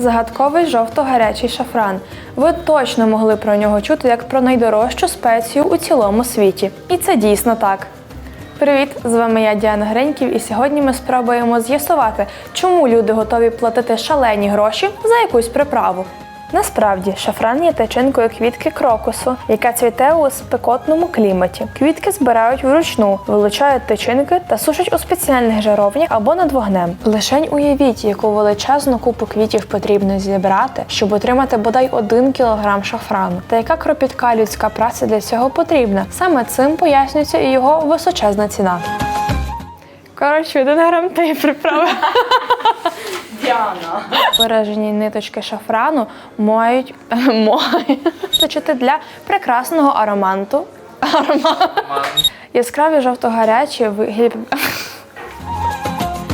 Загадковий жовто-гарячий шафран. Ви точно могли про нього чути як про найдорожчу спецію у цілому світі. І це дійсно так. Привіт! З вами я Діана Греньків, і сьогодні ми спробуємо з'ясувати, чому люди готові платити шалені гроші за якусь приправу. Насправді, шафран є течинкою квітки крокусу, яка цвіте у спекотному кліматі. Квітки збирають вручну, вилучають течинки та сушать у спеціальних жаровнях або над вогнем. Лишень уявіть, яку величезну купу квітів потрібно зібрати, щоб отримати бодай один кілограм шафрану. Та яка кропітка людська праця для цього потрібна? Саме цим пояснюється і його височезна ціна. Коротше, один грам тієї приправи. Діана. Виражені ниточки шафрану мають точити для прекрасного. Аромат. Яскраві жовто-гарячі вигляд.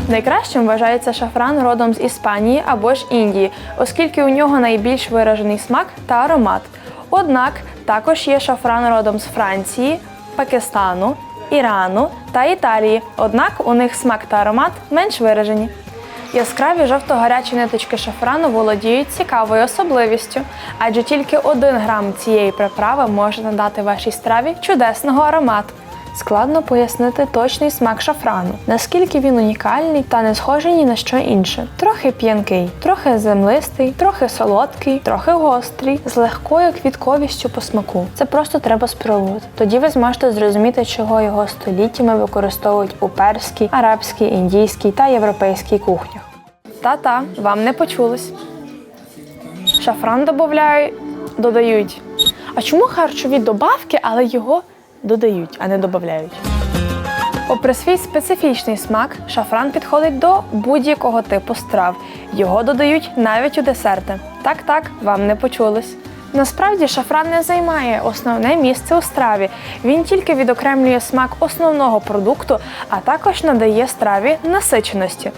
Найкращим вважається шафран родом з Іспанії або ж Індії, оскільки у нього найбільш виражений смак та аромат. Однак також є шафран родом з Франції, Пакистану, Ірану та Італії. Однак у них смак та аромат менш виражені. Яскраві жовто-гарячі ниточки шафрану володіють цікавою особливістю, адже тільки один грам цієї приправи може надати вашій страві чудесного аромату. Складно пояснити точний смак шафрану, наскільки він унікальний та не схожий ні на що інше. Трохи п'янкий, трохи землистий, трохи солодкий, трохи гострий, з легкою квітковістю по смаку. Це просто треба спробувати. Тоді ви зможете зрозуміти, чого його століттями використовують у перській, арабській, індійській та європейській кухнях. Та-та, вам не почулось. Шафран додають, додають. А чому харчові добавки, але його додають, а не додають? Попри свій специфічний смак, шафран підходить до будь-якого типу страв. Його додають навіть у десерти. Так, так, вам не почулось. Насправді шафран не займає основне місце у страві. Він тільки відокремлює смак основного продукту, а також надає страві насиченості.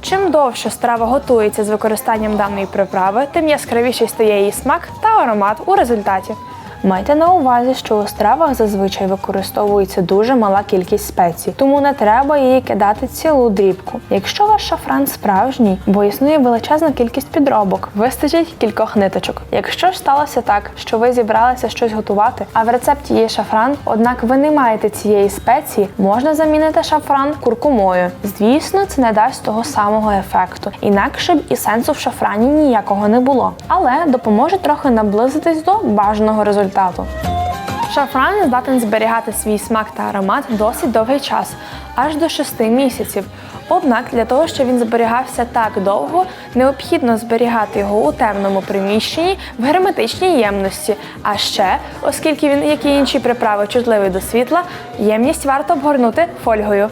Чим довше страва готується з використанням даної приправи, тим яскравіший стає її смак та аромат у результаті. Майте на увазі, що у стравах зазвичай використовується дуже мала кількість спецій, тому не треба її кидати цілу дрібку. Якщо ваш шафран справжній, бо існує величезна кількість підробок, вистачить кількох ниточок. Якщо ж сталося так, що ви зібралися щось готувати, а в рецепті є шафран, однак ви не маєте цієї спеції, можна замінити шафран куркумою. Звісно, це не дасть того самого ефекту, інакше б і сенсу в шафрані ніякого не було, але допоможе трохи наблизитись до бажаного результату. Шафран здатен зберігати свій смак та аромат досить довгий час, аж до 6 місяців. Однак для того, щоб він зберігався так довго, необхідно зберігати його у темному приміщенні в герметичній ємності. А ще, оскільки він, як і інші приправи, чутливий до світла, ємність варто обгорнути фольгою.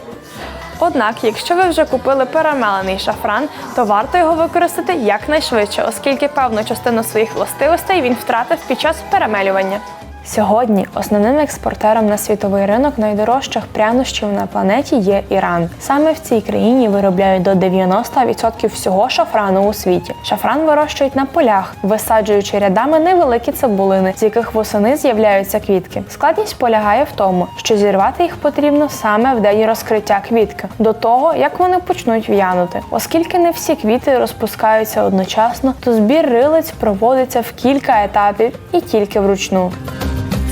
Однак, якщо ви вже купили перемелений шафран, то варто його використати якнайшвидше, оскільки певну частину своїх властивостей він втратив під час перемелювання. Сьогодні основним експортером на світовий ринок найдорожчих прянощів на планеті є Іран. Саме в цій країні виробляють до 90% всього шафрану у світі. Шафран вирощують на полях, висаджуючи рядами невеликі цибулини, з яких восени з'являються квітки. Складність полягає в тому, що зірвати їх потрібно саме в день розкриття квітки, до того як вони почнуть в'янути. Оскільки не всі квіти розпускаються одночасно, то збір рилиць проводиться в кілька етапів і тільки вручну.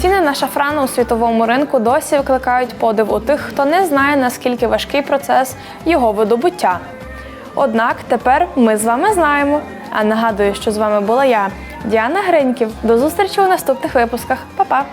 Ціни на шафран у світовому ринку досі викликають подив у тих, хто не знає, наскільки важкий процес його видобуття. Однак тепер ми з вами знаємо. А нагадую, що з вами була я, Діана Гриньків. До зустрічі у наступних випусках. Па-па!